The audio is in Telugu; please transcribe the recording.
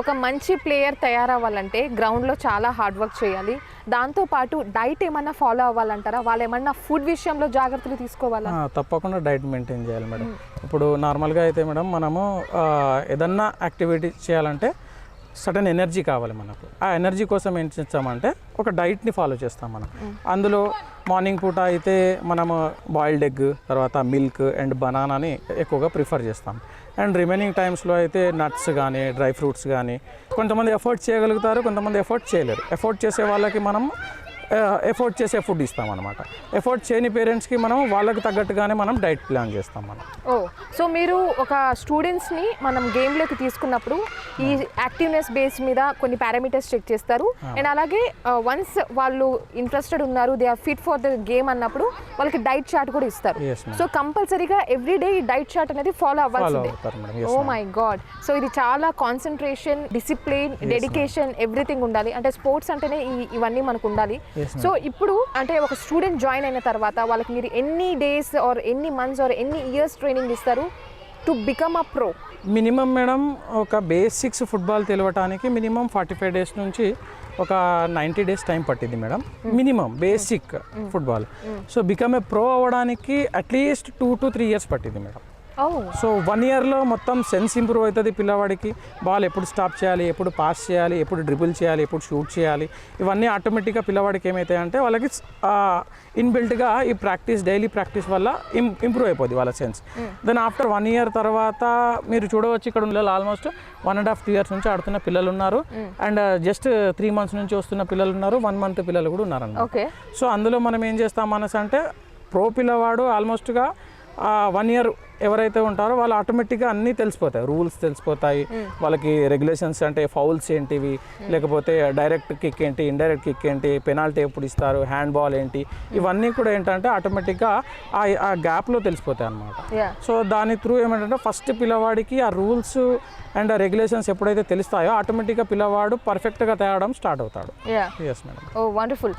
ఒక మంచి ప్లేయర్ తయారవ్వాలంటే గ్రౌండ్లో చాలా హార్డ్ వర్క్ చేయాలి. దాంతోపాటు డైట్ ఏమన్నా ఫాలో అవ్వాలంటారా? వాళ్ళు ఏమన్నా ఫుడ్ విషయంలో జాగ్రత్తలు తీసుకోవాలా? తప్పకుండా డైట్ మెయింటైన్ చేయాలి మేడం. ఇప్పుడు నార్మల్గా అయితే మేడం మనము ఏదన్నా యాక్టివిటీ చేయాలంటే సడన్ ఎనర్జీ కావాలి మనకు. ఆ ఎనర్జీ కోసం ఏం చేస్తామంటే ఒక డైట్ని ఫాలో చేస్తాం మనం. అందులో మార్నింగ్ పూట అయితే మనము బాయిల్డ్ ఎగ్ తర్వాత మిల్క్ అండ్ బనానాని ఎక్కువగా ప్రిఫర్ చేస్తాం. అండ్ రిమైనింగ్ టైమ్స్లో అయితే నట్స్ కానీ డ్రై ఫ్రూట్స్ కానీ కొంతమంది ఎఫర్ట్ చేయగలుగుతారు కొంతమంది ఎఫర్ట్ చేయలేరు. ఎఫర్ట్ చేసే వాళ్ళకి మనం ఎఫర్ట్ చేసే ఫుడ్ ఇస్తాం అనమాట ఎఫర్ట్ చేయని పేరెంట్స్కి మనం వాళ్ళకి తగ్గట్టుగానే మనం డైట్ ప్లాన్ చేస్తాం మనం. ఓ సో మీరు ఒక స్టూడెంట్స్ని మనం గేమ్లోకి తీసుకున్నప్పుడు ఈ యాక్టివ్నెస్ బేస్ మీద కొన్ని పారామీటర్స్ చెక్ చేస్తారు. అండ్ అలాగే వన్స్ వాళ్ళు ఇంట్రెస్టెడ్ ఉన్నారు they are fit for the game అన్నప్పుడు వాళ్ళకి డైట్ చార్ట్ కూడా ఇస్తారు. సో కంపల్సరీగా ఎవ్రీ డే ఈ డైట్ చార్ట్ అనేది ఫాలో అవ్వాల్సిందే. ఓ మై గాడ్ సో ఇది చాలా కాన్సన్ట్రేషన్ డిసిప్లిన్ డెడికేషన్ ఎవ్రీథింగ్ ఉండాలి. అంటే స్పోర్ట్స్ అంటేనే ఇవన్నీ మనకు ఉండాలి. సో ఇప్పుడు అంటే ఒక స్టూడెంట్ జాయిన్ అయిన తర్వాత వాళ్ళకి మీరు ఎన్ని డేస్ ఆర్ ఎన్ని మంత్స్ ఆర్ ఎన్ని ఇయర్స్ ట్రైనింగ్ ఇస్తారు to become a pro minimum madam ఒక బేసిక్స్ ఫుట్బాల్ తెలియటానికి మినిమం ఫార్టీ ఫైవ్ డేస్ నుంచి ఒక నైంటీ డేస్ టైం పట్టింది madam minimum basic football so become a pro అవ్వడానికి at least two to three years పట్టింది మేడం సో వన్ ఇయర్లో మొత్తం సెన్స్ ఇంప్రూవ్ అవుతుంది పిల్లవాడికి. బాల్ ఎప్పుడు స్టాప్ చేయాలి ఎప్పుడు పాస్ చేయాలి ఎప్పుడు డ్రిబుల్ చేయాలి ఎప్పుడు షూట్ చేయాలి. ఇవన్నీ ఆటోమేటిక్గా పిల్లవాడికి ఏమవుతాయంటే వాళ్ళకి ఇన్బిల్ట్గా ఈ ప్రాక్టీస్ డైలీ ప్రాక్టీస్ వల్ల ఇంప్రూవ్ అయిపోద్ది వాళ్ళ sense then after one year తర్వాత మీరు చూడవచ్చు ఇక్కడ ఉన్న almost one and half two years నుంచి ఆడుతున్న పిల్లలు ఉన్నారు. అండ్ జస్ట్ త్రీ మంత్స్ నుంచి వస్తున్న పిల్లలు ఉన్నారు. వన్ మంత్ పిల్లలు కూడా ఉన్నారన్నమాట. ఓకే సో అందులో మనం ఏం చేస్తాం మనసు అంటే ప్రో పిల్లవాడు ఆల్మోస్ట్గా వన్ ఇయర్ ఎవరైతే ఉంటారో వాళ్ళు ఆటోమేటిక్గా అన్నీ తెలిసిపోతాయి. రూల్స్ తెలిసిపోతాయి. వాళ్ళకి రెగ్యులేషన్స్ అంటే ఫౌల్స్ ఏంటివి? లేకపోతే డైరెక్ట్ కిక్ ఏంటి? ఇండైరెక్ట్ కిక్ ఏంటి? పెనాల్టీ ఎప్పుడు ఇస్తారు? హ్యాండ్ బాల్ ఏంటి ఇవన్నీ కూడా ఏంటంటే ఆటోమేటిక్గా ఆ ఆ గ్యాప్లో తెలిసిపోతాయి అన్నమాట. యా సో దాని త్రూ ఏమంటే ఫస్ట్ పిల్లవాడికి ఆ రూల్స్ అండ్ రెగ్యులేషన్స్ ఎప్పుడైతే తెలుస్తాయో ఆటోమేటిక్గా పిల్లవాడు పర్ఫెక్ట్గా తేవడం స్టార్ట్ అవుతాడు. ఎస్ మేడం ఓ వండర్ఫుల్